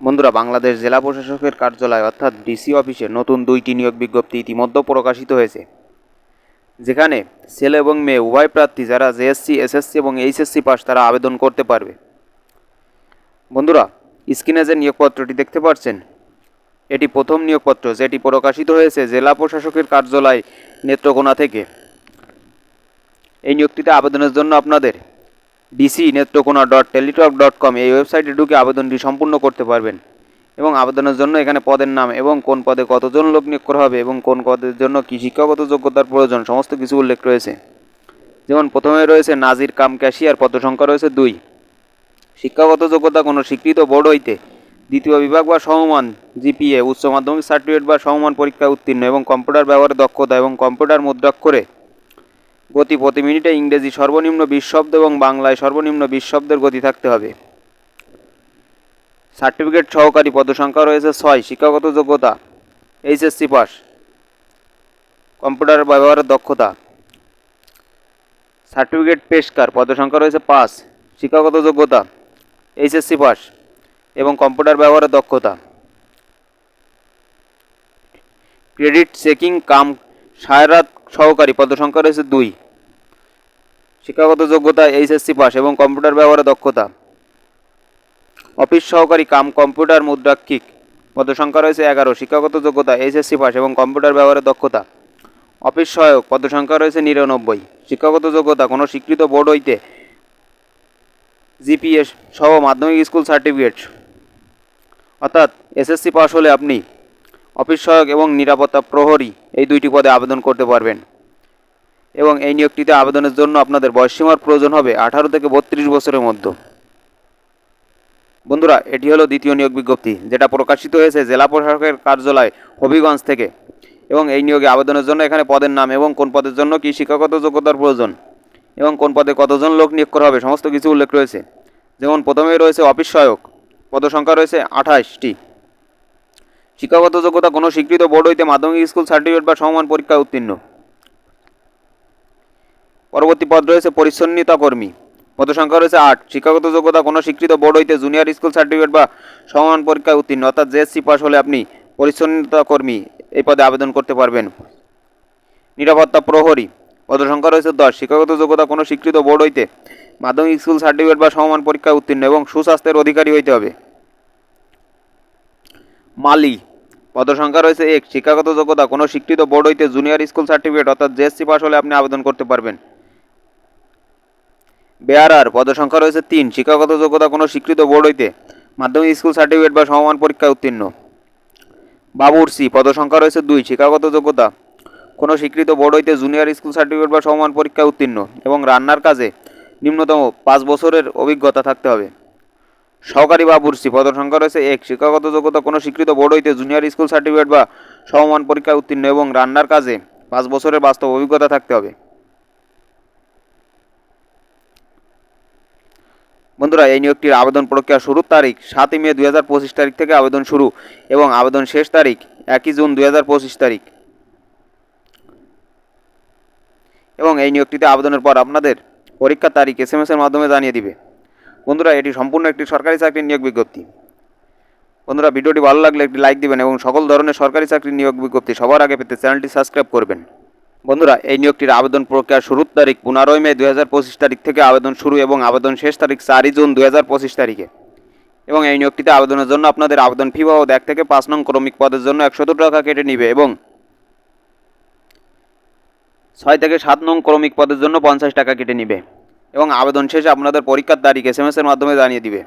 বন্ধুরা, বাংলাদেশ জেলা প্রশাসকের কার্যালয় অর্থাৎ ডিসি অফিসে নতুন দুইটি নিয়োগ বিজ্ঞপ্তি ইতিমধ্যে প্রকাশিত হয়েছে। যেখানে ছেলে এবং মেয়ে, উভয় প্রার্থী যারা জেএসসি, এসএসসি এবং এইচএসসি পাস তারা আবেদন করতে পারবে। বন্ধুরা, স্ক্রিনে যে নিয়োগপত্রটি দেখতে পাচ্ছেন, এটি প্রথম নিয়োগপত্র যেটি প্রকাশিত হয়েছে জেলা প্রশাসকের কার্যালয় নেত্রকোনা থেকে। এই নিয়োগটিতে আবেদনের জন্য আপনাদের DC Netrokona dot Teletalk dot com এই ওয়েবসাইটে ঢুকে আবেদনটি সম্পূর্ণ করতে পারবেন এবং আবেদনের জন্য এখানে পদের নাম এবং কোন পদে কতজন লোক নিয়োগ করা হবে এবং কোন পদের জন্য কী শিক্ষাগত যোগ্যতার প্রয়োজন, সমস্ত কিছু উল্লেখ রয়েছে। যেমন প্রথমে রয়েছে নাজির কাম ক্যাশিয়ার, পদ সংখ্যা রয়েছে দুই। শিক্ষাগত যোগ্যতা কোনো স্বীকৃত বোর্ড হইতে দ্বিতীয় বিভাগ বা সমমান, জিপিএ, উচ্চ মাধ্যমিক সার্টিফিকেট বা সমমান পরীক্ষায় উত্তীর্ণ এবং কম্পিউটার ব্যবহারের দক্ষতা এবং কম্পিউটার মুদ্রাক্ষরে গতি প্রতি মিনিটে ইংরেজি সর্বনিম্ন বিশ শব্দ এবং বাংলায় সর্বনিম্ন বিশ শব্দের গতি থাকতে হবে। সার্টিফিকেট সহকারী পদসংখ্যা রয়েছে ছয়, শিক্ষাগত যোগ্যতা, এইচএসসি পাস, কম্পিউটার ব্যবহারের দক্ষতা। সার্টিফিকেট পেশকার, পদসংখ্যা রয়েছে পাঁচ, শিক্ষাগত যোগ্যতা, এইচএসসি পাস এবং কম্পিউটার ব্যবহারের দক্ষতা। ক্রেডিট চেকিং কাম সায়রাত সহকারী পদসংখ্যা রয়েছে দুই। শিক্ষাগত যোগ্যতা এইচএসসি পাস এবং কম্পিউটার ব্যবহারের দক্ষতা। অফিস সহকারী কাম, কম্পিউটার, মুদ্রাক্ষিক। পদসংখ্যা রয়েছে এগারো, শিক্ষাগত যোগ্যতা এইচএসসি পাস এবং কম্পিউটার ব্যবহারের দক্ষতা। অফিস সহায়ক পদসংখ্যা রয়েছে নিরানব্বই। শিক্ষাগত যোগ্যতা, কোনো স্বীকৃত বোর্ড হইতে জিপিএস সহ মাধ্যমিক স্কুল সার্টিফিকেট। অর্থাৎ এসএসসি পাস হলে আপনি অফিস সহায়ক এবং নিরাপত্তা প্রহরী এই দুইটি পদে আবেদন করতে পারবেন। এবং এই নিয়োগটিতে আবেদনের জন্য আপনাদের বয়সসীমার প্রয়োজন হবে আঠারো থেকে বত্রিশ বছরের মধ্যে। বন্ধুরা, এটি হলো দ্বিতীয় নিয়োগ বিজ্ঞপ্তি, যেটা প্রকাশিত হয়েছে জেলা প্রশাসকের কার্যালয় হবিগঞ্জ থেকে। এবং এই নিয়োগে আবেদনের জন্য এখানে পদের নাম এবং কোন পদের জন্য কী শিক্ষাগত যোগ্যতার প্রয়োজন এবং কোন পদে কতজন লোক নিয়োগ করা হবে, সমস্ত কিছু উল্লেখ রয়েছে। যেমন প্রথমেই রয়েছে অফিস সহায়ক, পদসংখ্যা রয়েছে আঠাশটি। শিক্ষাগত যোগ্যতা কোনো স্বীকৃত বোর্ড হইতে মাধ্যমিক স্কুল সার্টিফিকেট বা সমমান পরীক্ষায় উত্তীর্ণ। পরবর্তী পদ রয়েছে পরিচ্ছন্নতা কর্মী। পদসংখ্যা রয়েছে আট। শিক্ষাগত যোগ্যতা কোনো স্বীকৃত বোর্ড হইতে জুনিয়র স্কুল সার্টিফিকেট বা সমান পরীক্ষায় উত্তীর্ণ। অর্থাৎ জেএসসি পাস হলে আপনি পরিচ্ছন্নতা কর্মী এই পদে আবেদন করতে পারবেন। নিরাপত্তা প্রহরী। পদসংখ্যা রয়েছে দশ। শিক্ষাগত যোগ্যতা কোনো স্বীকৃত বোর্ড হইতে মাধ্যমিক স্কুল সার্টিফিকেট বা সমমান পরীক্ষায় উত্তীর্ণ এবং সুস্বাস্থ্যের অধিকারী হইতে হবে। মালি। পদসংখ্যা রয়েছে এক, শিক্ষাগত যোগ্যতা, কোনো স্বীকৃত বোর্ড হইতে জুনিয়র স্কুল সার্টিফিকেট অর্থাৎ জেএসসি পাস হলে আপনি আবেদন করতে পারবেন। বেয়ারার পদসংখ্যা রয়েছে তিন, শিক্ষাগত যোগ্যতা, কোনো স্বীকৃত বোর্ড হইতে মাধ্যমিক স্কুল সার্টিফিকেট বা সমমান পরীক্ষায় উত্তীর্ণ। বাবুরসি পদসংখ্যা রয়েছে দুই, শিক্ষাগত যোগ্যতা, কোনো স্বীকৃত বোর্ড হইতে জুনিয়র স্কুল সার্টিফিকেট বা সমমান পরীক্ষায় উত্তীর্ণ এবং রান্নার কাজে নিম্নতম পাঁচ বছরের অভিজ্ঞতা থাকতে হবে। সহকারী বাবুরসি পদসংখ্যা রয়েছে এক শিক্ষাগত যোগ্যতা, কোনো স্বীকৃত বোর্ড হইতে জুনিয়র স্কুল সার্টিফিকেট বা সমমান পরীক্ষায় উত্তীর্ণ এবং রান্নার কাজে পাঁচ বছরের বাস্তব অভিজ্ঞতা থাকতে হবে। বন্ধুরা, এই নিয়োগটির আবেদন প্রক্রিয়া শুরুর তারিখ সাতই মে দুই হাজার পঁচিশ তারিখ থেকে আবেদন শুরু এবং আবেদন শেষ তারিখ একই জুন দুই হাজার পঁচিশ তারিখ। এবং এই নিয়োগটিতে আবেদনের পর আপনাদের পরীক্ষার তারিখ এস এম এর মাধ্যমে জানিয়ে দিবে। বন্ধুরা, এটি সম্পূর্ণ একটি সরকারি চাকরির নিয়োগ বিজ্ঞপ্তি। বন্ধুরা, ভিডিওটি ভালো লাগলে একটি লাইক দিবেন এবং সকল ধরনের সরকারি চাকরির নিয়োগ বিজ্ঞপ্তি সবার আগে পেতে চ্যানেলটি সাবস্ক্রাইব করবেন। বন্ধুরা, এই নিয়োগটির আবেদন প্রক্রিয়া শুরুর তারিখ পনেরোই মে দুই হাজার পঁচিশ তারিখ থেকে আবেদন শুরু এবং আবেদন শেষ তারিখ চারই জুন দুই হাজার পঁচিশ তারিখে। এবং এই নিয়োগটিতে আবেদনের জন্য আপনাদের আবেদন ফি বাবদ এক থেকে পাঁচ নং ক্রমিক পদের জন্য একশো টাকা কেটে নিবে এবং ছয় থেকে সাত নং ক্রমিক পদের জন্য পঞ্চাশ টাকা কেটে নিবে। এবং আবেদন শেষে আপনাদের পরীক্ষার তারিখ এস এর মাধ্যমে জানিয়ে দিবে।